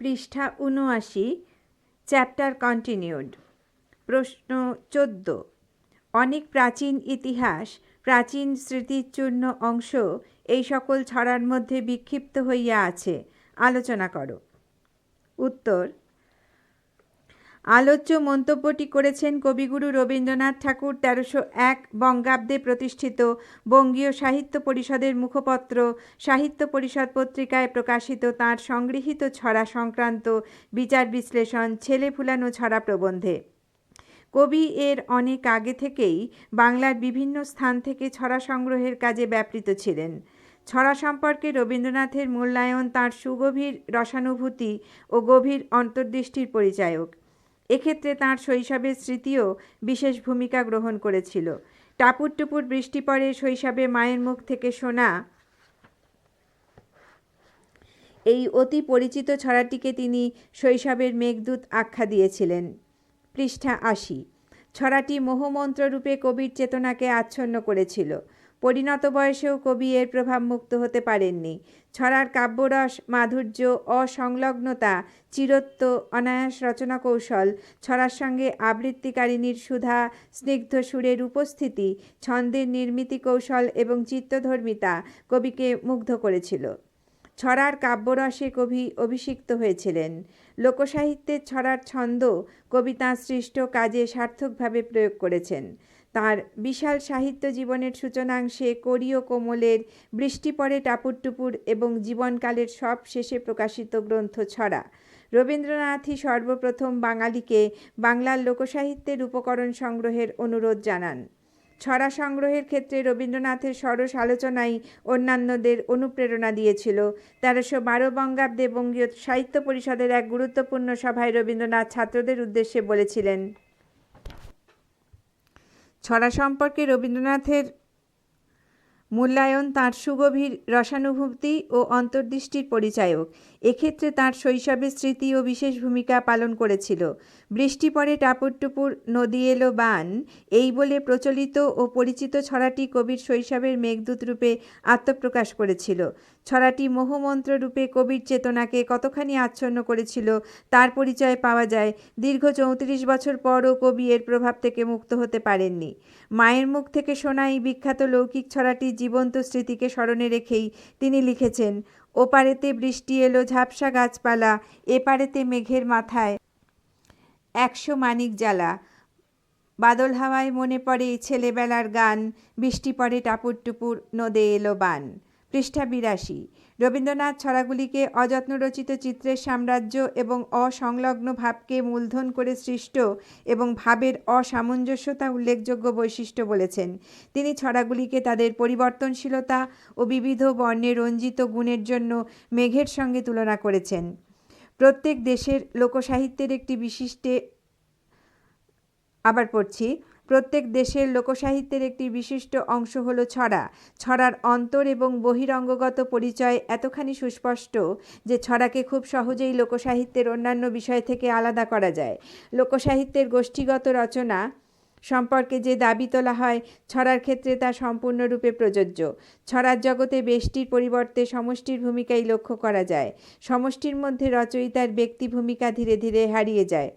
পৃষ্ঠা উনআশি chapter continued. প্রশ্ন চোদ্দ। অনেক প্রাচীন ইতিহাস, প্রাচীন স্মৃতিচূর্ণ অংশ এই সকল ছড়ার মধ্যে বিক্ষিপ্ত হইয়া আছে। আলোচনা করো। উত্তর আলোচ্য মন্তব্যটি করেছেন কবিগুরু রবীন্দ্রনাথ ঠাকুর তেরোশো এক বঙ্গাব্দে প্রতিষ্ঠিত বঙ্গীয় সাহিত্য পরিষদের মুখপত্র। সাহিত্য পরিষদ পত্রিকায় প্রকাশিত তাঁর সংগৃহীত ছড়া সংক্রান্ত বিচার বিশ্লেষণ ছেলে ফুলানো ছড়া প্রবন্ধে। কবি এর অনেক আগে থেকেই বাংলার বিভিন্ন স্থান থেকে ছড়া সংগ্রহের কাজে ব্যাপৃত ছিলেন। ছড়া সম্পর্কে রবীন্দ্রনাথের মূল্যায়ন তাঁর সুগভীর রসানুভূতি ও গভীর অন্তর্দৃষ্টির পরিচায়ক। এক্ষেত্রে তাঁর শৈশবের স্মৃতিও বিশেষ ভূমিকা গ্রহণ করেছিল। টাপুর টুপুর বৃষ্টি পরে শৈশবে মায়ের মুখ থেকে শোনা এই অতি পরিচিত ছড়াটিকে তিনি শৈশবের মেঘদূত আখ্যা দিয়েছিলেন। পৃষ্ঠা আশি। ছড়াটি মোহমন্ত্র রূপে কবির চেতনাকে আচ্ছন্ন করেছিল। পরিণত বয়সেও কবি এর প্রভাব মুক্ত হতে পারেননি। ছড়ার কাব্যরস, মাধুর্য, অসংলগ্নতা, চিরত্ব, অনায়াস রচনা কৌশল ছড়ার সঙ্গে আবৃত্তিকারিণীর সুধা, স্নিগ্ধ সুরের উপস্থিতি, ছন্দের নির্মিতি কৌশল এবং চিত্তধর্মিতা কবিকে মুগ্ধ করেছিল। ছড়ার কাব্যরসে কবি অভিষিক্ত হয়েছিলেন। লোকসাহিত্যের ছড়ার ছন্দ কবিতা সৃষ্ট কাজে সার্থকভাবে প্রয়োগ করেছেন। তার বিশাল সাহিত্য জীবনের সূচনাংশে কোরীয় কোমলের বৃষ্টি পড়ে টাপুর টুপুর এবং জীবনকালের সব শেষে প্রকাশিত গ্রন্থ ছড়া। রবীন্দ্রনাথই সর্বপ্রথম বাঙালিকে বাংলার লোকসাহিত্যের উপকরণ সংগ্রহের অনুরোধ জানান। ছড়া সংগ্রহের ক্ষেত্রে রবীন্দ্রনাথের সরস আলোচনাই অন্যান্যদের অনুপ্রেরণা দিয়েছিল। তেরোশো বারো বঙ্গাব্দে বঙ্গীয় সাহিত্য পরিষদের এক গুরুত্বপূর্ণ সভায় রবীন্দ্রনাথ ছাত্রদের উদ্দেশ্যে বলেছিলেন ছড়া সম্পর্কে রবীন্দ্রনাথের মূল্যায়ন তাঁর সুগভীর রসানুভূতি ও অন্তর্দৃষ্টির পরিচায়ক। এক্ষেত্রে তাঁর শৈশবের স্মৃতি ও বিশেষ ভূমিকা পালন করেছিল। বৃষ্টি পরে টাপুর টুপুর নদী এলো বান। এই বলে প্রচলিত ও পরিচিত ছড়াটি কবির শৈশবের মেঘদূত রূপে আত্মপ্রকাশ করেছিল। ছড়াটি মোহমন্ত্র রূপে কবির চেতনাকে কতখানি আচ্ছন্ন করেছিল তার পরিচয় পাওয়া যায় দীর্ঘ চৌত্রিশ বছর পরও কবি এর প্রভাব থেকে মুক্ত হতে পারেননি। মায়ের মুখ থেকে শোনা এই বিখ্যাত লৌকিক ছড়াটি জীবন্ত স্মৃতিকে স্মরণে রেখেই তিনি লিখেছেন, ওপারেতে বৃষ্টি এলো ঝাপসা গাছপালা, এপারেতে মেঘের মাথায় একশো মানিক জ্বালা। বাদল হাওয়ায় মনে পড়ে ছেলেবেলার গান, বৃষ্টি পড়ে টাপুর টুপুর, নদে এলো বান। পৃষ্ঠা বিরাশি। রবীন্দ্রনাথ ছড়াগুলিকে অযত্ন রচিত চিত্রের সাম্রাজ্য এবং অসংলগ্ন ভাবকে মূলধন করে সৃষ্ট এবং ভাবের অসামঞ্জস্যতা উল্লেখযোগ্য বৈশিষ্ট্য বলেছেন। তিনি ছড়াগুলিকে তাদের পরিবর্তনশীলতা ও বিবিধ বর্ণে রঞ্জিত গুণের জন্য মেঘের সঙ্গে তুলনা করেছেন। প্রত্যেক দেশের লোকসাহিত্যের একটি বিশিষ্টে আবার পড়ছি, প্রত্যেক দেশের লোকসাহিত্যের একটি বিশিষ্ট অংশ হল ছড়া। ছড়ার অন্তর এবং বহিরঙ্গগত পরিচয় এতখানি সুস্পষ্ট যে ছড়াকে খুব সহজেই লোকসাহিত্যের অন্যান্য বিষয় থেকে আলাদা করা যায়। লোকসাহিত্যের গোষ্ঠীগত রচনা সম্পর্কে যে দাবি তোলা হয়, ছড়ার ক্ষেত্রে তা সম্পূর্ণরূপে প্রযোজ্য। ছড়ার জগতে বেষ্টির পরিবর্তে সমষ্টির ভূমিকাই লক্ষ্য করা যায়। সমষ্টির মধ্যে রচয়িতার ব্যক্তি ভূমিকা ধীরে ধীরে হারিয়ে যায়।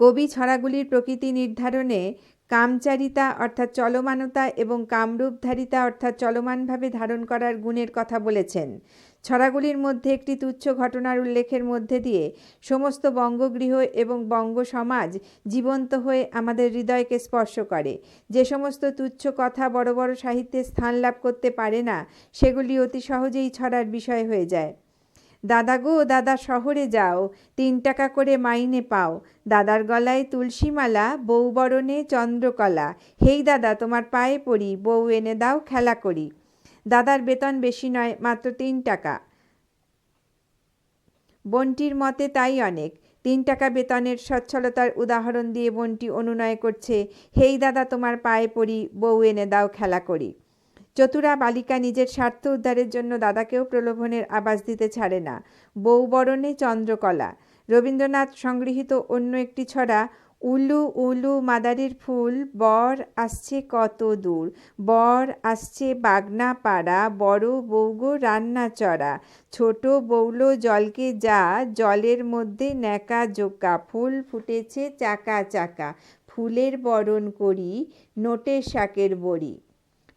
কবি ছড়াগুলির প্রকৃতি নির্ধারণে কামচারিতা অর্থাৎ চলমানতা এবং কামরূপধারিতা অর্থাৎ চলমানভাবে ধারণ করার গুণের কথা বলেছেন। ছড়াগুলির মধ্যে একটি তুচ্ছ ঘটনার উল্লেখের মধ্যে দিয়ে সমস্ত বঙ্গগৃহ এবং বঙ্গ সমাজ জীবন্ত হয়ে আমাদের হৃদয়কে স্পর্শ করে। যে সমস্ত তুচ্ছ কথা বড় বড় সাহিত্যে স্থান লাভ করতে পারে না, সেগুলি অতি সহজেই ছড়ার বিষয় হয়ে যায়। দাদা গো, দাদা শহরে যাও, তিন টাকা করে মাইনে পাও। দাদার গলায় তুলসীমালা, বউ বরণে চন্দ্রকলা। হেই দাদা, তোমার পায়ে পড়ি, বউ এনে দাও, খেলা করি। দাদার বেতন বেশি নয়, মাত্র তিন টাকা। বন্টির মতে তাই অনেক। তিন টাকা বেতনের সচ্ছলতার উদাহরণ দিয়ে বন্টি অনুনয় করছে, হেই দাদা, তোমার পায়ে পড়ি, বউ এনে দাও খেলা করি। চতুরা বালিকা নিজের স্বার্থ উদ্ধারের জন্য দাদাকেও প্রলোভনের আবাস দিতে ছাড়ে না। বউ বরণে চন্দ্রকলা। রবীন্দ্রনাথ সংগৃহীত অন্য একটি ছড়া উলু উলু মাদারির ফুল, বর আসছে কত দূর। বর আসছে বাগনা পাড়া, বড় বৌগো রান্না চড়া। ছোট বৌলো জলকে যা, জলের মধ্যে ন্যাকা জোকা। ফুল ফুটেছে চাকা চাকা, ফুলের বরণ করি নোটের শাকের বড়ি।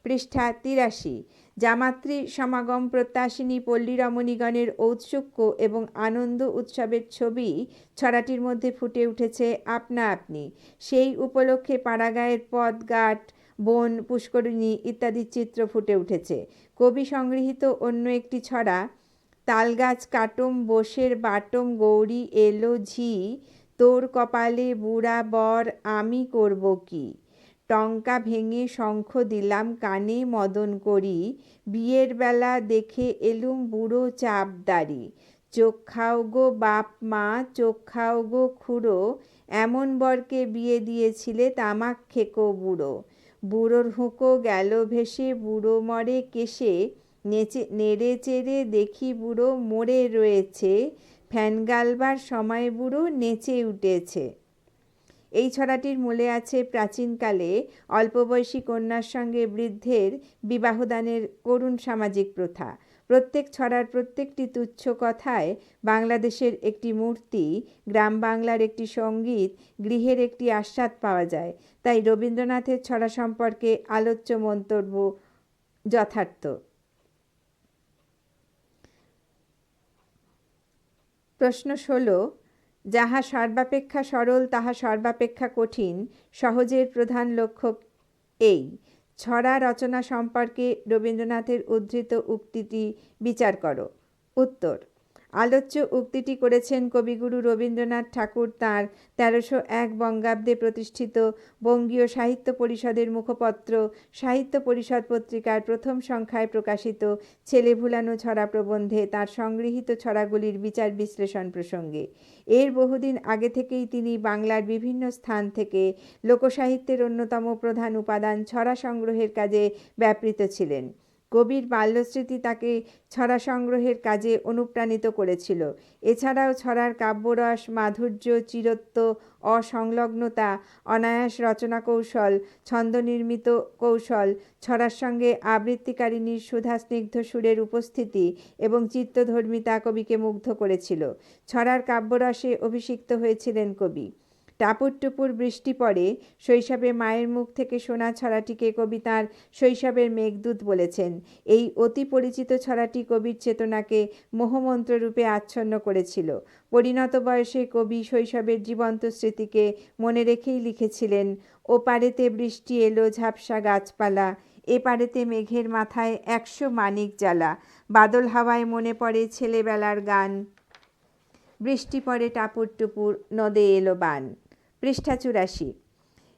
পৃষ্ঠা তিরাশি। জামাত্রী সমাগম প্রত্যাশিনী পল্লী রমণীগণের ঔৎসুক্য এবং আনন্দ উৎসবের ছবি ছড়াটির মধ্যে ফুটে উঠেছে আপনা আপনি। সেই উপলক্ষে পাড়াগাঁয়ের পদ ঘাট বন, পুষ্করিণী ইত্যাদি চিত্র ফুটে উঠেছে। কবি সংগৃহীত অন্য একটি ছড়া, তালগাছ, কাটম, বোসের বাটম, গৌরী, এলো, ঝি, তোর কপালে বুড়া বর, আমি করব কি? টঙ্কা ভেঙে শঙ্খ দিলাম, কানে মদন করি, বিয়ের বেলা দেখে এলুম বুড়ো চাপদারি চোখ খাও গো বাপ মা, চোখ খাও গো খুড়ো, এমন বরকে বিয়ে দিয়েছিলে তামাক খেকো বুড়ো। বুড়োর হুঁকো গেল ভেসে, বুড়ো মরে কেশে, নেচে, নেড়ে চেড়ে দেখি বুড়ো মরে রয়েছে। ফ্যান গালবার সময় বুড়ো নেচে উঠেছে। এই ছড়াটির মূলে আছে প্রাচীনকালে অল্পবয়সী কন্যার সঙ্গে বৃদ্ধের বিবাহদানের করুণ সামাজিক প্রথা। প্রত্যেক ছড়ার প্রত্যেকটি তুচ্ছ কথায় বাংলাদেশের একটি মূর্তি, গ্রাম বাংলার একটি সংগীত, গৃহের একটি আস্বাদ পাওয়া যায়। তাই রবীন্দ্রনাথের ছড়া সম্পর্কে আলোচ্য মন্তব্য যথার্থ। প্রশ্ন ষোলো যাহা সর্বাপেক্ষা সরল, তাহা সর্বাপেক্ষা কঠিন, সহজের প্রধান লক্ষ্য এই। ছড়া রচনা সম্পর্কে রবীন্দ্রনাথের উদ্ধৃত উক্তিটি বিচার করো। উত্তর আলোচ্য উক্তিটি করেছেন কবিগুরু রবীন্দ্রনাথ ঠাকুর। তাঁর তেরোশো এক বঙ্গাব্দে প্রতিষ্ঠিত বঙ্গীয় সাহিত্য পরিষদের মুখপত্র, সাহিত্য পরিষদ পত্রিকার প্রথম সংখ্যায় প্রকাশিত ছেলে ভুলানো ছড়া প্রবন্ধে তার সংগৃহীত ছড়াগুলির বিচার বিশ্লেষণ প্রসঙ্গে। এর বহুদিন আগে থেকেই তিনি বাংলার বিভিন্ন স্থান থেকে লোকসাহিত্যের অন্যতম প্রধান উপাদান ছড়া সংগ্রহের কাজে ব্যাপৃত ছিলেন। কবির বাল্যস্মৃতি তাকে ছড়া সংগ্রহের কাজে অনুপ্রাণিত করেছিল। এছাড়াও ছড়ার কাব্যরস, মাধুর্য, চিরত্ব, অসংলগ্নতা, অনায়াস রচনা কৌশল, ছন্দনির্মিত কৌশল, ছড়ার সঙ্গে আবৃত্তিকারিণীর সুধা স্নিগ্ধ সুরের উপস্থিতি এবং চিত্তধর্মিতা কবিকে মুগ্ধ করেছিল। ছড়ার কাব্যরসে অভিষিক্ত হয়েছিলেন কবি। টাপুর টুপুর বৃষ্টি পড়ে, শৈশবে মায়ের মুখ থেকে শোনা ছড়াটিকে কবিতার শৈশবের মেঘদূত বলেছেন। এই অতি পরিচিত ছড়াটি কবির চেতনাকে মোহমন্ত্র রূপে আচ্ছন্ন করেছিল। পরিণত বয়সে কবি শৈশবের জীবন্ত স্মৃতিকে মনে রেখেই লিখেছিলেন, ও পারেতে বৃষ্টি এলো ঝাপসা গাছপালা, এ পারেতে মেঘের মাথায় একশো মানিক জ্বালা, বাদল হাওয়ায় মনে পড়ে ছেলেবেলার গান। বৃষ্টি পড়ে টাপুর টুপুর নদে এলো বান। পৃষ্ঠা চুরাশি।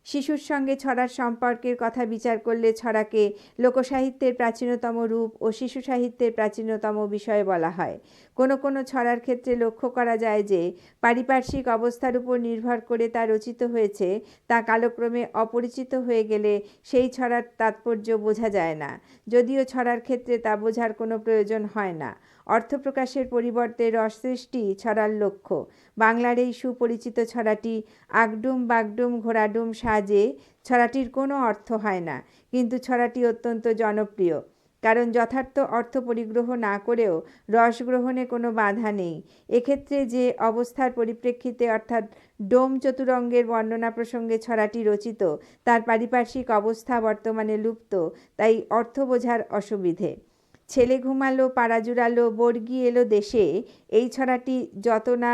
শিশুর সঙ্গে ছড়ার সম্পর্কের কথা বিচার করলে ছড়াকে লোকসাহিত্যের প্রাচীনতম রূপ ও শিশু সাহিত্যের প্রাচীনতম বিষয় বলা হয়। কোনো কোনো ছড়ার ক্ষেত্রে লক্ষ্য করা যায় যে, পারিপার্শ্বিক অবস্থার উপর নির্ভর করে তা রচিত হয়েছে, তা কালক্রমে অপরিচিত হয়ে গেলে সেই ছড়ার তাৎপর্য বোঝা যায় না। যদিও ছড়ার ক্ষেত্রে তা বোঝার কোনো প্রয়োজন হয় না। অর্থপ্রকাশের পরিবর্তে রসসৃষ্টি ছড়ার লক্ষ্য। বাংলার এই সুপরিচিত ছড়াটি আগডুম বাগডুম ঘোড়াডুম সাজে ছড়াটির কোনো অর্থ হয় না, কিন্তু ছড়াটি অত্যন্ত জনপ্রিয়। কারণ যথার্থ অর্থ পরিগ্রহ না করেও রস গ্রহণে কোনো বাধা নেই। এক্ষেত্রে যে অবস্থার পরিপ্রেক্ষিতে অর্থাৎ ডোম চতুরঙ্গের বর্ণনা প্রসঙ্গে ছড়াটি রচিত, তার পারিপার্শ্বিক অবস্থা বর্তমানে লুপ্ত, তাই অর্থ বোঝার অসুবিধে। ছেলে ঘুমালো পাড়া জুড়ালো বর্গি এলো দেশে। এই ছড়াটি যত না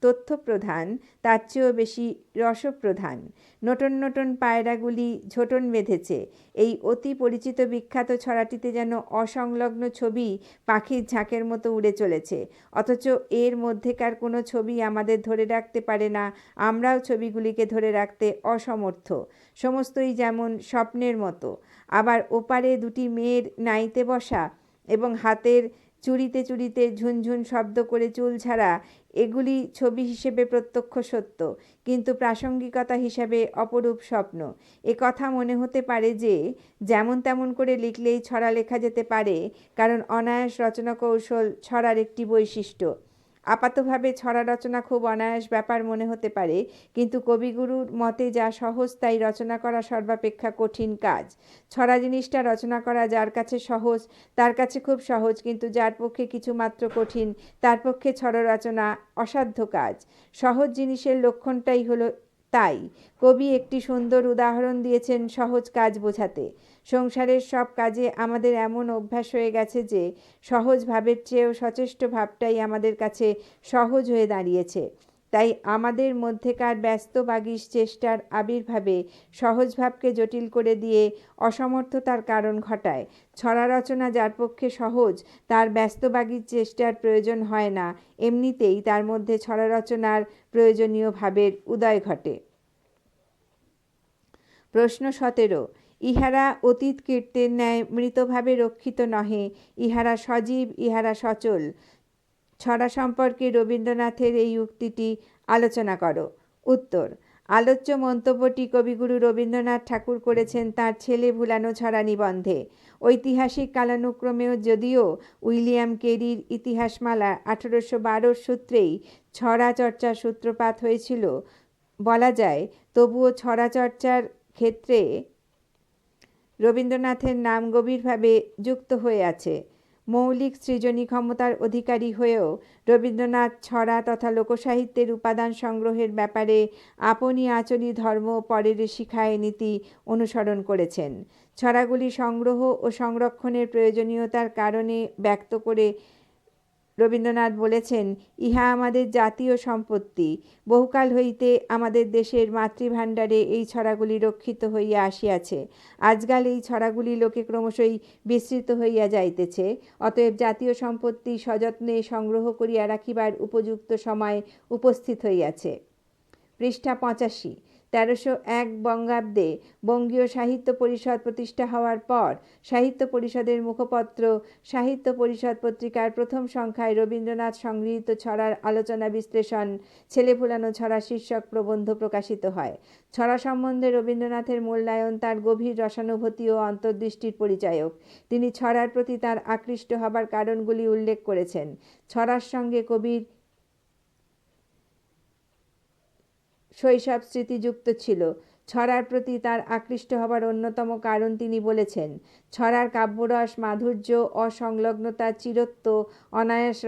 তথ্যপ্রধান, তার চেয়েও বেশি রসপ্রধান। নটন নটন পায়রাগুলি ঝোটন বেঁধেছে। এই অতি পরিচিত বিখ্যাত ছড়াটিতে যেন অসংলগ্ন ছবি পাখির ঝাঁকের মতো উড়ে চলেছে। অথচ এর মধ্যেকার কোনো ছবি আমাদের ধরে রাখতে পারে না, আমরাও ছবিগুলিকে ধরে রাখতে অসমর্থ। সমস্তই যেমন স্বপ্নের মতো। আবার ওপারে দুটি মেয়ের নাইতে বসা এবং হাতের চুরিতে চুরিতে ঝুনঝুন শব্দ করে চুল ছাড়া এগুলি ছবি হিসেবে প্রত্যক্ষ সত্য, কিন্তু প্রাসঙ্গিকতা হিসাবে অপরূপ স্বপ্ন। এ কথা মনে হতে পারে যে, যেমন তেমন করে লিখলেই ছড়া লেখা যেতে পারে, কারণ অনায়াস রচনা কৌশল ছড়ার একটি বৈশিষ্ট্য। আপাতভাবে ছড়া রচনা খুব অনায়াস ব্যাপার মনে হতে পারে, কিন্তু কবিগুরুর মতে যা সহজ তাই রচনা করা সর্বাপেক্ষা কঠিন কাজ। ছড়া জিনিসটা রচনা করা যার কাছে সহজ, তার কাছে খুব সহজ, কিন্তু যার পক্ষে কিছুমাত্র কঠিন, তার পক্ষে ছড়া রচনা অসাধ্য কাজ। সহজ জিনিসের লক্ষণটাই হলো তাই। কবি একটি সুন্দর উদাহরণ দিয়েছেন সহজ কাজ বোঝাতে। সংসারের সব কাজে আমাদের এমন অভ্যাস হয়ে গেছে যে সহজ ভাবের চেয়েও সচেষ্ট ভাবটাই আমাদের কাছে সহজ হয়ে দাঁড়িয়েছে। তাই আমাদের মধ্যেকার ব্যস্ত বাগিস চেষ্টার আবির্ভাবে সহজ ভাবকে জটিল করে দিয়ে অসমর্থতার কারণ ঘটায়। ছড়া রচনা যার পক্ষে সহজ, তার ব্যস্তবাগির চেষ্টার প্রয়োজন হয় না। এমনিতেই তার মধ্যে ছড়া রচনার প্রয়োজনীয় ভাবের উদয় ঘটে। প্রশ্ন সতেরো ইহারা অতীত কীর্তের ন্যায় মৃতভাবে রক্ষিত নহে, ইহারা সজীব, ইহারা সচল। ছড়া সম্পর্কে রবীন্দ্রনাথের এই উক্তিটি আলোচনা করো। উত্তর, আলোচ্য মন্তব্যটি কবিগুরু রবীন্দ্রনাথ ঠাকুর করেছেন তার ছেলে ভুলানো ছড়া নিবন্ধে। ঐতিহাসিক কালানুক্রমেও যদিও উইলিয়াম কেরির ইতিহাসমালা আঠারোশো বারোর সূত্রেই ছড়া চর্চার সূত্রপাত হয়েছিল, বলা যায়, তবুও ছড়া চর্চার ক্ষেত্রে রবীন্দ্রনাথের নাম গভীরভাবে যুক্ত হয়ে আছে। মৌলিক সৃজনী ক্ষমতার অধিকারী হয়েও রবীন্দ্রনাথ ছড়া তথা লোকসাহিত্যের উপাদান সংগ্রহের ব্যাপারে আপনি আচনি ধর্ম পরের শিখায় নীতি অনুসরণ করেছেন। ছড়াগুলি সংগ্রহ ও সংরক্ষণের প্রয়োজনীয়তার কারণে ব্যক্ত করে রবীন্দ্রনাথ বলেছেন, ইহা আমাদের জাতীয় সম্পত্তি। বহুকাল হইতে আমাদের দেশের মাতৃভাণ্ডারে এই ছড়াগুলি রক্ষিত হইয়া আসিয়াছে। আজকাল এই ছড়াগুলি লোকে ক্রমশই বিস্তৃত হইয়া যাইতেছে। অতএব জাতীয় সম্পত্তি সযত্নে সংগ্রহ করিয়া রাখিবার উপযুক্ত সময় উপস্থিত হইয়াছে। পৃষ্ঠা পঁচাশি। তেরোশো এক বঙ্গাব্দে বঙ্গীয় সাহিত্য পরিষদ প্রতিষ্ঠা হওয়ার পর সাহিত্য পরিষদের মুখপত্র, সাহিত্য পরিষদ পত্রিকার প্রথম সংখ্যায় রবীন্দ্রনাথ সংগৃহীত ছড়ার আলোচনা বিশ্লেষণ, ছেলে ভুলানো ছড়া শীর্ষক প্রবন্ধ প্রকাশিত হয়। ছড়া সম্বন্ধে রবীন্দ্রনাথের মূল্যায়ন তার গভীর রসানুভূতি ও অন্তর্দৃষ্টির পরিচায়ক। তিনি ছড়ার প্রতি তার আকৃষ্ট হবার কারণগুলি উল্লেখ করেছেন। ছড়ার সঙ্গে কবির শৈশব স্মৃতিযুক্ত ছিল। ছড়ার প্রতি তার আকৃষ্ট হবার অন্যতম কারণ তিনি বলেছেন, ছড়ার কাব্যরস, মাধুর্য, অসংলগ্নতা, চিরত্ব, অনায়াস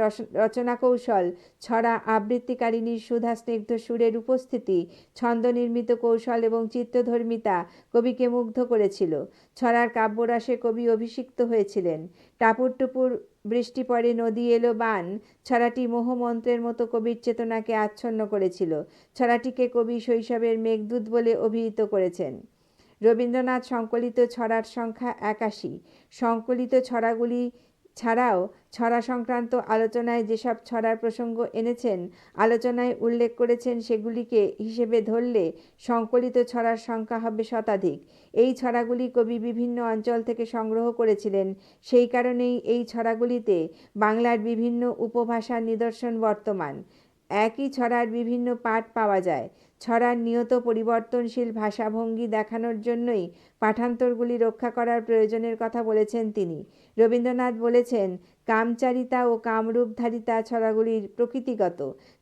রচনা কৌশল ছড়া আবৃত্তিকারিণীর সুধা স্নিগ্ধ সুরের উপস্থিতি ছন্দ নির্মিত কৌশল এবং চিত্তধর্মিতা কবিকে মুগ্ধ করেছিল। ছড়ার কাব্যরসে কবি অভিষিক্ত হয়েছিলেন। টাপুর টুপুর বৃষ্টি পরে নদী এলো বান। ছড়াটি মোহমন্ত্রের মতো কবির চেতনাকে আচ্ছন্ন করেছিল। ছড়াটিকে কবি শৈশবের মেঘদূত বলে অভিহিত করেছেন। রবীন্দ্রনাথ সংকলিত ছড়ার সংখ্যা একাশি। সংকলিত ছড়াগুলি ছাড়াও ছড়া সংক্রান্ত আলোচনায় যেসব ছড়ার প্রসঙ্গ এনেছেন, আলোচনায় উল্লেখ করেছেন সেগুলিকে হিসেবে ধরলে সংকলিত ছড়ার সংখ্যা হবে শতাধিক। এই ছড়াগুলি কবি বিভিন্ন অঞ্চল থেকে সংগ্রহ করেছিলেন। সেই কারণেই এই ছড়াগুলিতে বাংলার বিভিন্ন উপভাষার নিদর্শন বর্তমান। একই ছড়ার বিভিন্ন পাঠ পাওয়া যায়। ছড়ার নিয়ত পরিবর্তনশীল ভাষাভঙ্গি দেখানোর জন্যই পাঠান্তরগুলি রক্ষা করার প্রয়োজনের কথা বলেছেন তিনি। রবীন্দ্রনাথ বলেছেন, কামচারিতা ও কামরূপধারিতা ছড়াগুলির প্রকৃতিগত।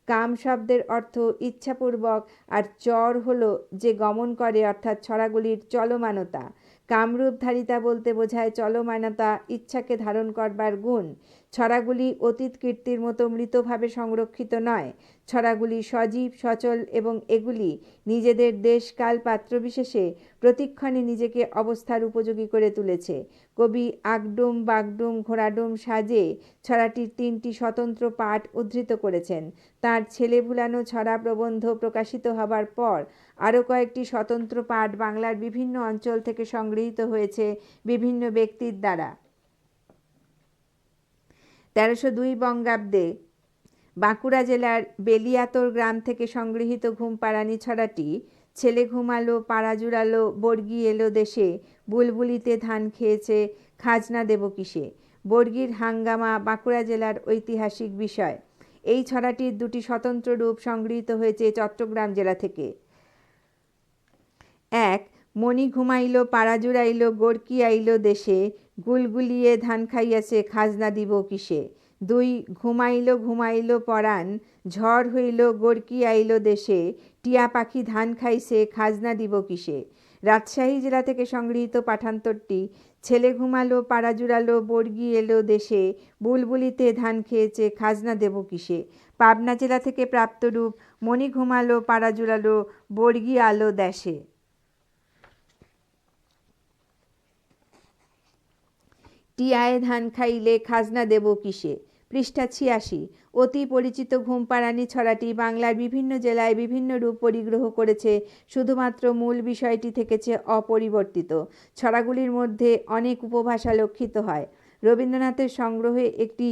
কাম শব্দের অর্থ ইচ্ছাপূর্বক আর চর হল যে গমন করে অর্থাৎ ছড়াগুলির চলমানতা। কামরূপধারিতা বলতে বোঝায় চলমানতা, ইচ্ছাকে ধারণ করবার গুণ। ছড়াগুলি অতীত কীর্তির মতো মৃতভাবে সংরক্ষিত নয়। ছড়াগুলি সজীব, সচল এবং এগুলি নিজেদের দেশ দেশকাল পাত্রবিশেষে প্রতিক্ষণে নিজেকে অবস্থার উপযোগী করে তুলেছে। কবি আগডুম, বাগডুম, ঘোড়াডুম সাজে ছড়াটির তিনটি স্বতন্ত্র পাঠ উদ্ধৃত করেছেন। তার ছেলে ভুলানো ছড়া প্রবন্ধ প্রকাশিত হবার পর আরও কয়েকটি স্বতন্ত্র পাঠ বাংলার বিভিন্ন অঞ্চল থেকে সংগৃহীত হয়েছে বিভিন্ন ব্যক্তির দ্বারা। তেরোশো দুই বঙ্গাব্দে বাঁকুড়া জেলার বেলিয়াতর গ্রাম থেকে সংগৃহীত ঘুমপাড়ানি ছড়াটি, ছেলে ঘুমালো, পাড়া জুড়ালো, বর্গি এলো দেশে, বুলবুলিতে ধান খেয়েছে, খাজনা দেব কিসে? বর্গির হাঙ্গামা বাঁকুড়া জেলার ঐতিহাসিক বিষয়। এই ছড়াটির দুটি স্বতন্ত্র রূপ সংগৃহীত হয়েছে চট্টগ্রাম জেলা থেকে। এক, মণি ঘুমাইল, পাড়া জুড়াইল গোরকি আইল দেশে গুলগুলিয়ে ধান খাইয়াছে, খাজনা দিব কিসে? দুই, ঘুমাইল ঘুমাইল পরাণ, ঝড় হইল, গড়কি আইল দেশে, টিয়া পাখি ধান খাইছে, খাজনা দিব কিসে? রাজশাহী জেলা থেকে সংগৃহীত পাঠান্তরটি, ছেলে ঘুমালো, পাড়া জুড়ালো, বর্গি এলো দেশে, বুলবুলিতে ধান খেয়েছে, খাজনা দেব কিসে? পাবনা জেলা থেকে প্রাপ্ত রূপ মণি ঘুমালো, পাড়া জুড়ালো, বর্গি আলো দেশে। টিয়ায় ধান খাইলে খাজনা দেব কিসে? পৃষ্ঠা ছিয়াশি। অতি পরিচিত ঘুমপাড়ানি ছড়াটি বাংলার বিভিন্ন জেলায় বিভিন্ন রূপ পরিগ্রহ করেছে, শুধুমাত্র মূল বিষয়টি থেকেছে অপরিবর্তিত। ছড়াগুলির মধ্যে অনেক উপভাষা লক্ষিত হয়। রবীন্দ্রনাথের সংগ্রহে একটি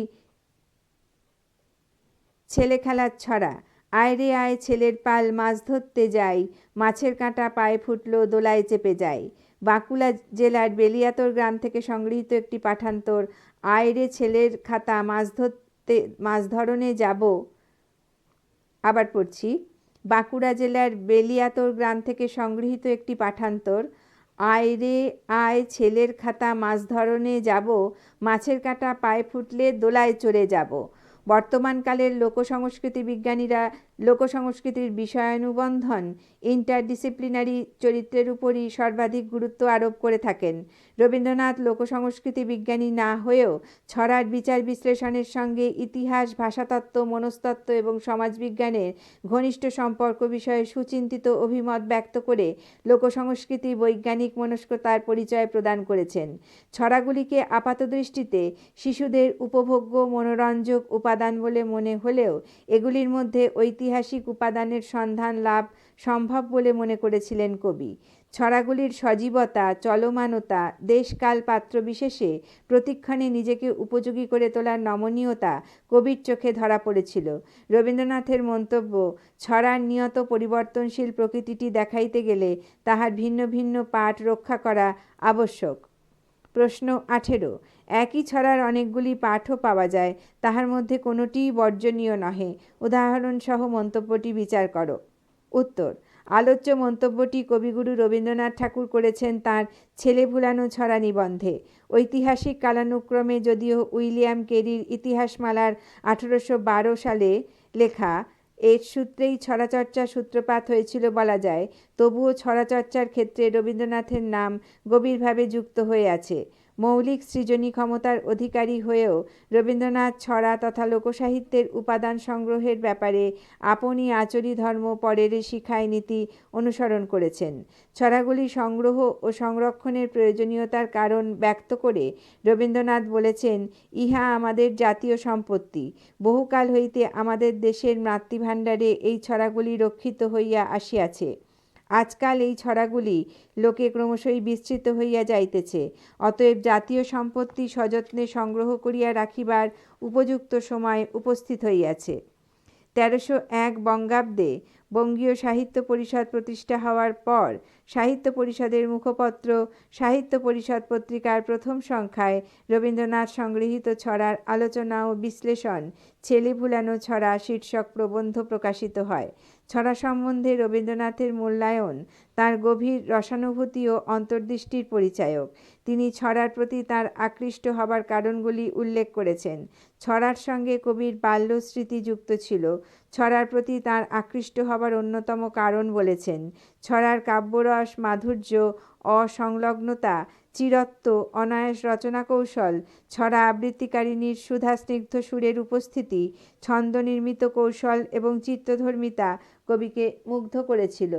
ছেলে খেলার ছড়া, আয় রে আয় ছেলের পাল, মাছ ধরতে যাই, মাছের কাঁটা পায়ে ফুটলো দোলায় চেপে যায় বাঁকুড়া জেলার বেলিয়াতর গ্রাম থেকে সংগৃহীত একটি পাঠান্তর আয় রে ছেলের খাতা, মাছ ধরতে, মাছ ধরনে যাব। আবার পড়ছি, বাঁকুড়া জেলার বেলিয়াতর গ্রাম থেকে সংগৃহীত একটি পাঠান্তর আয় রে আয় ছেলের খাতা, মাছ ধরনে যাব, মাছের কাঁটা পায়ে ফুটলে দোলায় চড়ে যাব। বর্তমানকালের লোকসংস্কৃতি বিজ্ঞানীরা লোকসংস্কৃতির বিষয়ানুবন্ধন ইন্টারডিসিপ্লিনারি চরিত্রের উপরই সর্বাধিক গুরুত্ব আরোপ করে থাকেন। রবীন্দ্রনাথ লোকসংস্কৃতি বিজ্ঞানী না হয়েও ছড়ার বিচার বিশ্লেষণের সঙ্গে ইতিহাস, ভাষাতত্ত্ব, মনস্তত্ত্ব এবং সমাজবিজ্ঞানের ঘনিষ্ঠ সম্পর্ক বিষয়ে সুচিন্তিত অভিমত ব্যক্ত করে লোকসংস্কৃতি, বৈজ্ঞানিক মনস্কতার পরিচয় প্রদান করেছেন। ছড়াগুলিকে আপাতদৃষ্টিতে শিশুদের উপভোগ্য, মনোরঞ্জক উপাদান বলে মনে হলেও এগুলির মধ্যে ঐতিহাসিক উপাদানের সন্ধান লাভ সম্ভব বলে মনে করেছিলেন কবি। ছড়াগুলির সজীবতা, চলমানতা, দেশকাল পাত্র বিশেষে প্রতিক্ষণে নিজেকে উপযোগী করে তোলার নমনীয়তা কবির চোখে ধরা পড়েছিল। রবীন্দ্রনাথের মন্তব্য, ছড়ার নিয়ত পরিবর্তনশীল প্রকৃতিটি দেখাইতে গেলে তাহার ভিন্ন ভিন্ন পাঠ রক্ষা করা আবশ্যক। প্রশ্ন আঠেরো। একই ছড়ার অনেকগুলি পাঠও পাওয়া যায়, তাহার মধ্যে কোনোটিই বর্জনীয় নহে। উদাহরণসহ মন্তব্যটি বিচার করো। উত্তর, আলোচ্য মন্তব্যটি কবিগুরু রবীন্দ্রনাথ ঠাকুর করেছেন তার ছেলে ভুলানো ছড়া নিবন্ধে। ঐতিহাসিক কালানুক্রমে যদিও উইলিয়াম কেরির ইতিহাসমালার আঠেরোশো বারো সালে লেখা এর সূত্রেই ছড়াচর্চা সূত্রপাত হয়েছিল বলা যায়। তবুও ছড়াচর্চার ক্ষেত্রে রবীন্দ্রনাথের নাম গভীরভাবে যুক্ত হয়ে আছে। মৌলিক সৃজনী ক্ষমতার অধিকারী হয়েও রবীন্দ্রনাথ ছড়া তথা লোকসাহিত্যের উপাদান সংগ্রহের ব্যাপারে আপনি আচরি ধর্ম পরের শিখায় নীতি অনুসরণ করেছেন। ছড়াগুলি সংগ্রহ ও সংরক্ষণের প্রয়োজনীয়তার কারণ ব্যক্ত করে রবীন্দ্রনাথ বলেছেন, ইহা আমাদের জাতীয় সম্পত্তি। বহুকাল হইতে আমাদের দেশের মাতৃভাণ্ডারে এই ছড়াগুলি রক্ষিত হইয়া আসিয়াছে। আজকাল এই ছড়াগুলি লোকে ক্রমশই বিস্তৃত হইয়া যাইতেছে। অতএব জাতীয় সম্পত্তি সযত্নে সংগ্রহ করিয়া রাখিবার উপযুক্ত সময় উপস্থিত হইয়াছে। তেরোশো এক বঙ্গাব্দে বঙ্গীয় সাহিত্য পরিষদ প্রতিষ্ঠা হওয়ার পর সাহিত্য পরিষদের মুখপত্র, সাহিত্য পরিষদ পত্রিকার প্রথম সংখ্যায় রবীন্দ্রনাথ সংগৃহীত ছড়ার আলোচনা ও বিশ্লেষণ ছেলে ভুলানো ছড়া শীর্ষক প্রবন্ধ প্রকাশিত হয়। ছড়া সম্বন্ধে রবীন্দ্রনাথের মূল্যায়ন, তার গভীর রসানুভূতি ও অন্তর্দৃষ্টির পরিচায়ক। তিনি ছড়ার প্রতি তার আকৃষ্ট হবার কারণগুলি উল্লেখ করেছেন। ছড়ার সঙ্গে কবির বাল্য স্মৃতি যুক্ত ছিল। ছড়ার প্রতি তার আকৃষ্ট হবার অন্যতম কারণ বলেছেন। ছড়ার কাব্যরস, মাধুর্য, অসংলগ্নতা, চিরত্ব, অনায়াস রচনা কৌশল ছড়া আবৃত্তিকারিণীর সুধাস্নিগ্ধ সুরের উপস্থিতি, ছন্দ নির্মিত কৌশল এবং চিত্তধর্মিতা কবিকে মুগ্ধ করেছিল।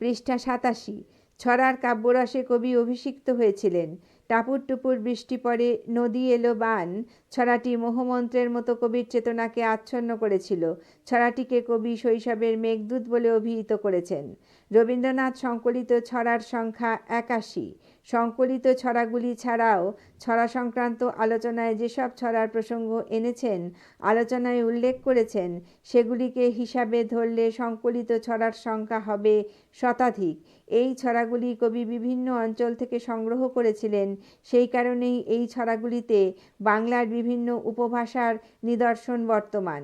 পৃষ্ঠা সাতাশি। ছড়ার কাব্যরসে কবি অভিষিক্ত হয়েছিলেন। টাপুর টুপুর বৃষ্টি পড়ে, নদী এলো বান। ছড়াটি মোহমন্ত্রের মতো কবির চেতনাকে আচ্ছন্ন করেছিল। ছড়াটিকে কবি শৈশবের মেঘদূত বলে অভিহিত করেছেন। রবীন্দ্রনাথ সংকলিত ছড়ার সংখ্যা একাশি। সংকলিত ছড়াগুলি ছাড়াও ছড়া সংক্রান্ত আলোচনায় যেসব ছড়ার প্রসঙ্গ এনেছেন, আলোচনায় উল্লেখ করেছেন, সেগুলিকে হিসাবে ধরলে সংকলিত ছড়ার সংখ্যা হবে শতাধিক। এই ছড়াগুলি কবি বিভিন্ন অঞ্চল থেকে সংগ্রহ করেছিলেন। সেই কারণেই এই ছড়াগুলিতে বাংলার বিভিন্ন উপভাষার নিদর্শন বর্তমান।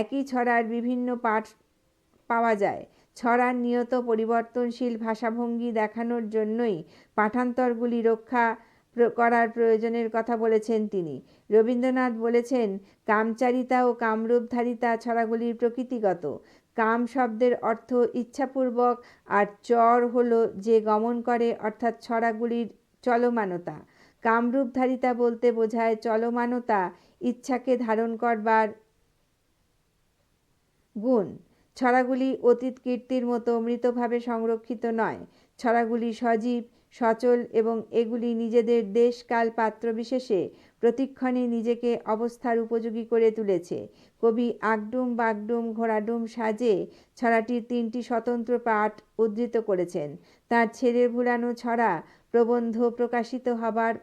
একই ছড়ার বিভিন্ন পাঠ পাওয়া যায়। ছড়ার নিয়ত পরিবর্তনশীল ভাষাভঙ্গি দেখানোর জন্যই পাঠান্তরগুলি রক্ষা করার প্রয়োজনের কথা বলেছেন তিনি। রবীন্দ্রনাথ বলেছেন, কামচারিতা ও কামরূপধারিতা ছড়াগুলির প্রকৃতিগত। কাম শব্দের অর্থ ইচ্ছাপূর্বক আর চর হল যে গমন করে, অর্থাৎ ছড়াগুলির চলমানতা। কামরূপধারিতা বলতে বোঝায় চলমানতা, ইচ্ছাকে ধারণ করবার গুণ। ছড়াগুলি অতীত কীর্তির মতো মৃতভাবে সংরক্ষিত নয়। ছড়াগুলি সজীব, সচল এবং এগুলি নিজেদের দেশ কাল পাত্র বিশেষে প্রতিক্ষণে নিজেকে অবস্থার উপযোগী করে তুলেছে। কবি আগডুম বাগডুম ঘোড়াডুম সাজে ছড়াটির তিনটি স্বতন্ত্র পাঠ উদ্ধৃত করেছেন। তার ছেড়ে ভুলানো ছড়া প্রবন্ধ প্রকাশিত হবার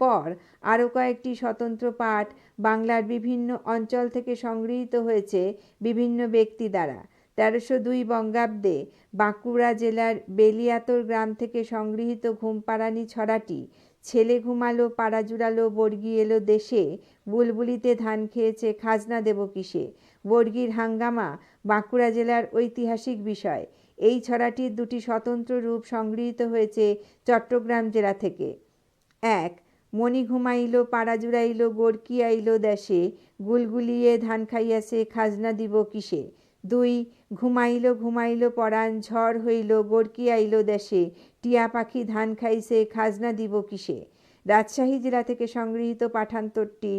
পর আরও কয়েকটি স্বতন্ত্র পাঠ বাংলার বিভিন্ন অঞ্চল থেকে সংগৃহীত হয়েছে বিভিন্ন ব্যক্তি দ্বারা। তেরোশো দুই বঙ্গাব্দে বাঁকুড়া জেলার বেলিয়াতর গ্রাম থেকে সংগৃহীত ঘুমপাড়ানি ছড়াটি, ছেলে ঘুমালো, পাড়া জুড়ালো, বর্গি এলো দেশে, বুলবুলিতে ধান খেয়েছে, খাজনা দেব কিসে? বর্গির হাঙ্গামা বাঁকুড়া জেলার ঐতিহাসিক বিষয়। এই ছড়াটির দুটি স্বতন্ত্র রূপ সংগৃহীত হয়েছে চট্টগ্রাম জেলা থেকে। এক মণি ঘুমাইল, পাড়া জুড়াইল গোরকি আইল দেশে, গুলগুলিয়ে ধান খাইয়াছে, খাজনা দিব কিসে? দুই, ঘুমাইল ঘুমাইল পরাণ, ঝড় হইল গোরকি আইল দেশে, টিয়া পাখি ধান খাইছে, খাজনা দিব কিসে? রাজশাহী জেলা থেকে সংগৃহীত পাঠান্তরটি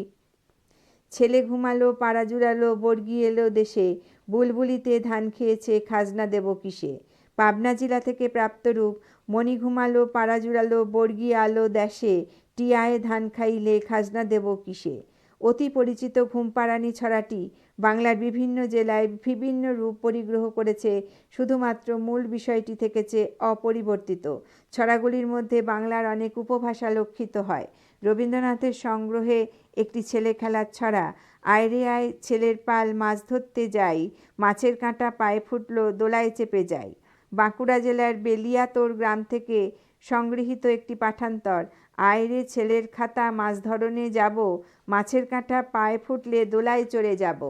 ছেলে ঘুমালো, পাড়া জুড়ালো, বর্গি এলো দেশে, বুলবুলিতে ধান খেয়েছে, খাজনা দেব কিসে? পাবনা জেলা থেকে প্রাপ্তরূপ, মণি ঘুমালো, পাড়া জুড়ালো, বর্গি আলো দেশে টিয়ায় ধান খাইলে খাজনা দেব কিসে? অতি পরিচিত ঘুমপাড়ানি ছড়াটি বাংলার বিভিন্ন জেলায় বিভিন্ন রূপ পরিগ্রহ করেছে, শুধুমাত্র মূল বিষয়টি থেকেছে অপরিবর্তিত। ছড়াগুলির মধ্যে বাংলার অনেক উপভাষা লক্ষিত হয়। রবীন্দ্রনাথের সংগ্রহে একটি ছেলে খেলার ছড়া, আয়রে আয় ছেলের পাল মাছ ধরতে যাই, মাছের কাঁটা পায়ে ফুটলো, দোলায় চেপে যাই। বাঁকুড়া জেলার বেলিয়াতোর গ্রাম থেকে সংগৃহীত একটি পাঠান্তর আয়রে ছেলের খাতা, মাছ ধরনে যাব, মাছের কাঁটা পায়ে ফুটলে দোলায় চড়ে যাব।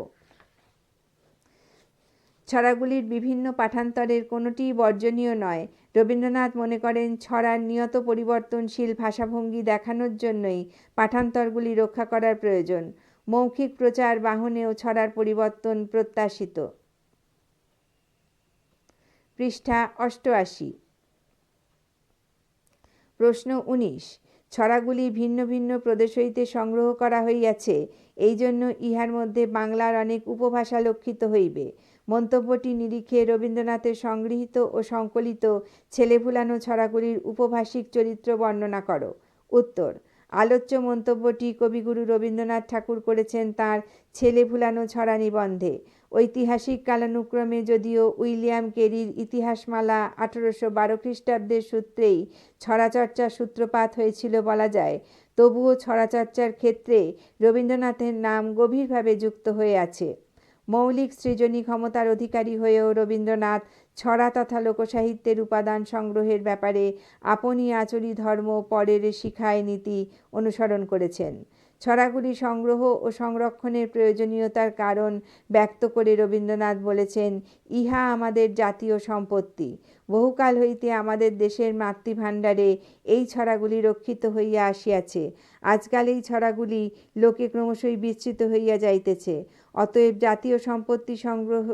ছড়াগুলির বিভিন্ন পাঠান্তরের কোনোটিই বর্জনীয় নয়। রবীন্দ্রনাথ মনে করেন, ছড়ার নিয়ত পরিবর্তনশীল ভাষাভঙ্গি দেখানোর জন্যই পাঠান্তরগুলি রক্ষা করার প্রয়োজন। মৌখিক প্রচার বাহনেও ছড়ার পরিবর্তন প্রত্যাশিত। পৃষ্ঠা অষ্টআশি। প্রশ্ন উনিশ। ছড়াগুলি ভিন্ন ভিন্ন প্রদেশ হইতে সংগ্রহ করা হইয়াছে এই জন্য ইহার মধ্যে বাংলার অনেক উপভাষা লক্ষিত হইবে। মন্তব্যটি নিরিখে রবীন্দ্রনাথের সংগৃহীত ও সংকলিত ছেলেভুলানো ছড়াগুলির উপভাষিক চরিত্র বর্ণনা করো। উত্তর, আলোচ্য মন্তব্যটি কবিগুরু রবীন্দ্রনাথ ঠাকুর করেছেন তাঁর ছেলে ভুলানো ছড়া নিবন্ধে। ঐতিহাসিক কালানুক্রমে যদিও উইলিয়াম কেরির ইতিহাসমালা আঠারোশো বারো খ্রিস্টাব্দের সূত্রেই ছড়াচর্চার সূত্রপাত হয়েছিল বলা যায়। তবুও ছড়াচর্চার ক্ষেত্রে রবীন্দ্রনাথের নাম গভীরভাবে যুক্ত হয়ে আছে। মৌলিক সৃজনী ক্ষমতার অধিকারী হয়েও রবীন্দ্রনাথ ছড়া তথা লোকসাহিত্যের উপাদান সংগ্রহের ব্যাপারে আপনি আচরি ধর্ম পরের শিখায় নীতি অনুসরণ করেছেন। ছড়াগুলি সংগ্রহ ও সংরক্ষণের প্রয়োজনীয়তার কারণ ব্যক্ত করে রবীন্দ্রনাথ বলেছেন, ইহা আমাদের জাতীয় সম্পত্তি। বহুকাল হইতে আমাদের দেশের মাতৃভাণ্ডারে এই ছড়াগুলি রক্ষিত হইয়া আসিয়াছে। আজকাল এই ছড়াগুলি লোকে ক্রমশই বিস্তৃত হইয়া যাইতেছে। অতএব জাতীয় সম্পত্তি সংগ্রহ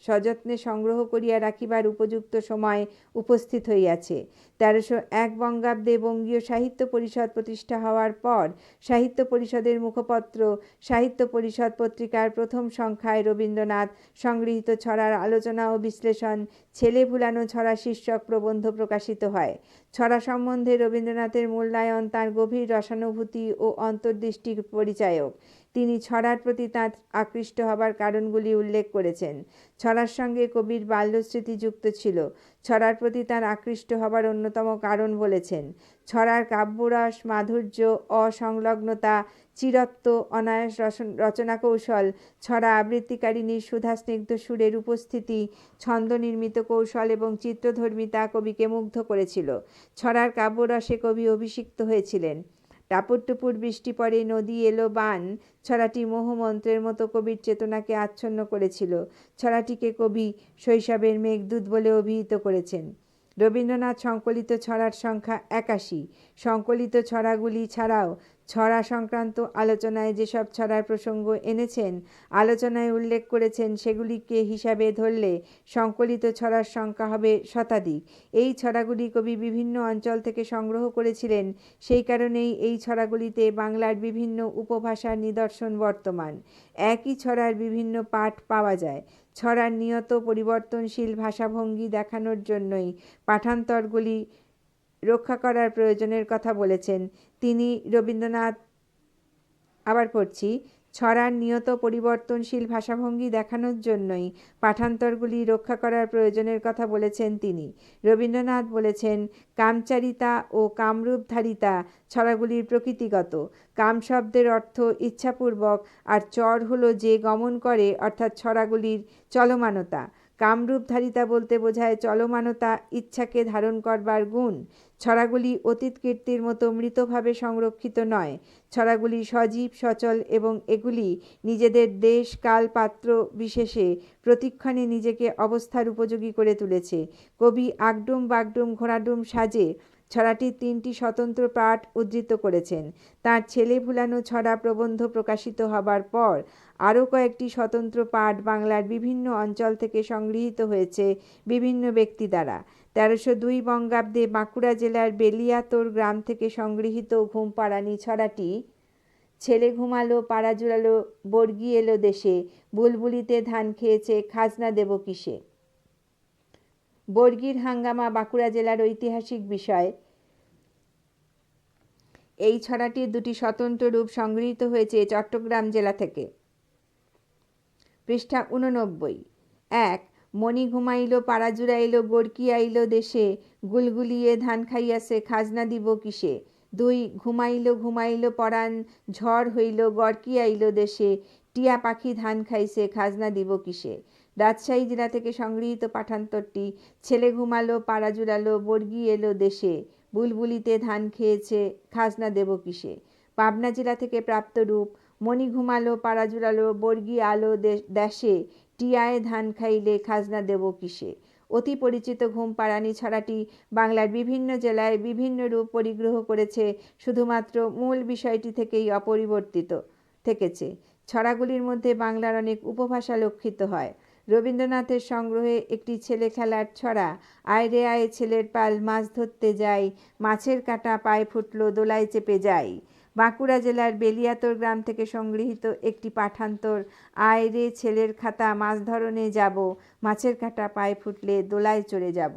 সযত্নে সংগ্রহ করিয়া রাখিবার উপযুক্ত সময় উপস্থিত হইয়াছে। তেরোশো এক বঙ্গাব্দে বঙ্গীয় সাহিত্য পরিষদ প্রতিষ্ঠা হওয়ার পর সাহিত্য পরিষদের মুখপত্র, সাহিত্য পরিষদ পত্রিকার প্রথম সংখ্যায় রবীন্দ্রনাথ সংগৃহীত ছড়ার আলোচনা ও বিশ্লেষণ, ছেলে ভুলানো ছড়া শীর্ষক প্রবন্ধ প্রকাশিত হয়। ছড়া সম্বন্ধে রবীন্দ্রনাথের মূল্যায়ন তাঁর গভীর রসানুভূতি ও অন্তর্দৃষ্টির পরিচায়ক। তিনি ছড়ার প্রতি তাঁর আকৃষ্ট হবার কারণগুলি উল্লেখ করেছেন। ছড়ার সঙ্গে কবির বাল্যস্মৃতি যুক্ত ছিল। ছড়ার প্রতি তার আকৃষ্ট হবার অন্যতম কারণ বলেছেন, ছড়ার কাব্যরস, মাধুর্য, অসংলগ্নতা, চিরত্ব, অনায়াস রচনা কৌশল ছড়া আবৃত্তিকারিণীর সুধা স্নিগ্ধ সুরের উপস্থিতি, ছন্দ নির্মিত কৌশল এবং চিত্রধর্মিতা কবিকে মুগ্ধ করেছিল। ছড়ার কাব্যরসে কবি অভিষিক্ত হয়েছিলেন। টাপুর টুপুর বৃষ্টি পড়ে, নদী এলো বান। ছড়াটি মোহমন্ত্রের মতো কবির চেতনাকে আচ্ছন্ন করেছিল। ছড়াটিকে কবি শৈশবের মেঘদূত বলে অভিহিত করেছেন। রবীন্দ্রনাথ সংকলিত ছড়ার সংখ্যা একাশি। সংকলিত ছড়াগুলি ছাড়াও ছড়া সংক্রান্ত আলোচনায় যেসব ছড়ার প্রসঙ্গ এনেছেন, আলোচনায় উল্লেখ করেছেন সেগুলিকে হিসাবে ধরলে সংকলিত ছড়ার সংখ্যা হবে শতাধিক। এই ছড়াগুলি কবি বিভিন্ন অঞ্চল থেকে সংগ্রহ করেছিলেন, সেই কারণেই এই ছড়াগুলিতে বাংলার বিভিন্ন উপভাষার নিদর্শন বর্তমান। একই ছড়ার বিভিন্ন পাঠ পাওয়া যায়। ছড়ার নিয়ত পরিবর্তনশীল ভাষাভঙ্গি দেখানোর জন্যই পাঠান্তরগুলি রক্ষা করার প্রয়োজনের কথা বলেছেন। তিনি, রবীন্দ্রনাথ, আবার পড়ছি, ছড়ার নিয়ত পরিবর্তনশীল ভাষাভঙ্গি দেখানোর জন্যই পাঠান্তরগুলি রক্ষা করার প্রয়োজনের কথা বলেছেন তিনি। রবীন্দ্রনাথ বলেছেন, কামচারিতা ও কামরূপধারিতা ছড়াগুলির প্রকৃতিগত। কাম শব্দের অর্থ ইচ্ছাপূর্বক, আর চর হলো যে গমন করে, অর্থাৎ ছড়াগুলির চলমানতা। কামরূপধারিতা বলতে বোঝায় চলমানতা, ইচ্ছাকে ধারণ করবার গুণ। ছড়াগুলি অতীত কীর্তির মতো মৃতভাবে সংরক্ষিত নয়। ছড়াগুলি সজীব, সচল এবং এগুলি নিজেদের দেশ, কাল, পাত্র বিশেষে প্রতিক্ষণে নিজেকে অবস্থার উপযোগী করে তুলেছে। কবি আগডুম বাগডুম ঘোড়াডুম সাজে ছড়াটির তিনটি স্বতন্ত্র পাঠ উদ্ধৃত করেছেন। তার ছেলে ভুলানো ছড়া প্রবন্ধ প্রকাশিত হবার পর আরও কয়েকটি স্বতন্ত্র পাঠ বাংলার বিভিন্ন অঞ্চল থেকে সংগৃহীত হয়েছে বিভিন্ন ব্যক্তি দ্বারা। তেরোশো দুই বঙ্গাব্দে বাঁকুড়া জেলার বেলিয়াতোর গ্রাম থেকে সংগৃহীত ঘুমপাড়ানি ছড়াটি ছেলে ঘুমালো, পাড়া জুড়ালো, বর্গি এলো দেশে, বুলবুলিতে ধান খেয়েছে, খাজনা দেব কিসে? বর্গির হাঙ্গামা বাঁকুড়া জেলার ঐতিহাসিক বিষয়। এই ছড়াটির দুটি স্বতন্ত্র রূপ সংগৃহীত হয়েছে চট্টগ্রাম জেলা থেকে। পৃষ্ঠা উননব্বই এক মণি ঘুমাইল, পাড়া জুড়াইল গড়কি আইল দেশে, গুলগুলিয়ে ধান খাইয়াছে, খাজনা দিব কিসে? দুই, ঘুমাইল ঘুমাইল পরাণ, ঝড় হইল, গড়কি আইল দেশে, টিয়া পাখি ধান খাইছে, খাজনা দিব কিসে? রাজশাহী জেলা থেকে সংগৃহীত পাঠান্তরটি, ছেলে ঘুমালো, পাড়া জুড়ালো বর্গি এলো দেশে, বুলবুলিতে ধান খেয়েছে, খাজনা দেব কিসে? পাবনা জেলা থেকে প্রাপ্ত রূপ মণি ঘুমালো, পাড়া জুড়ালো বর্গি আলো দেশে টিয়ায় ধান খাইলে খাজনা দেব কিসে? অতি পরিচিত ঘুম পাড়ানি ছড়াটি বাংলার বিভিন্ন জেলায় বিভিন্ন রূপ পরিগ্রহ করেছে, শুধুমাত্র মূল বিষয়টি থেকেই অপরিবর্তিত থেকেছে। ছড়াগুলির মধ্যে বাংলার অনেক উপভাষা লক্ষিত হয়। রবীন্দ্রনাথের সংগ্রহে একটি ছেলে খেলার ছড়া, আয় রে আয় ছেলের পাল মাছ ধরতে যাই, মাছের কাঁটা পায়ে ফুটলো দোলায় চেপে যাই। বাঁকুড়া জেলার বেলিয়াতর গ্রাম থেকে সংগৃহীত একটি পাঠান্তর, আয় রে ছেলের খাতা, মাছ ধরনে যাব, মাছের কাঁটা পায়ে ফুটলে দোলায় চড়ে যাব।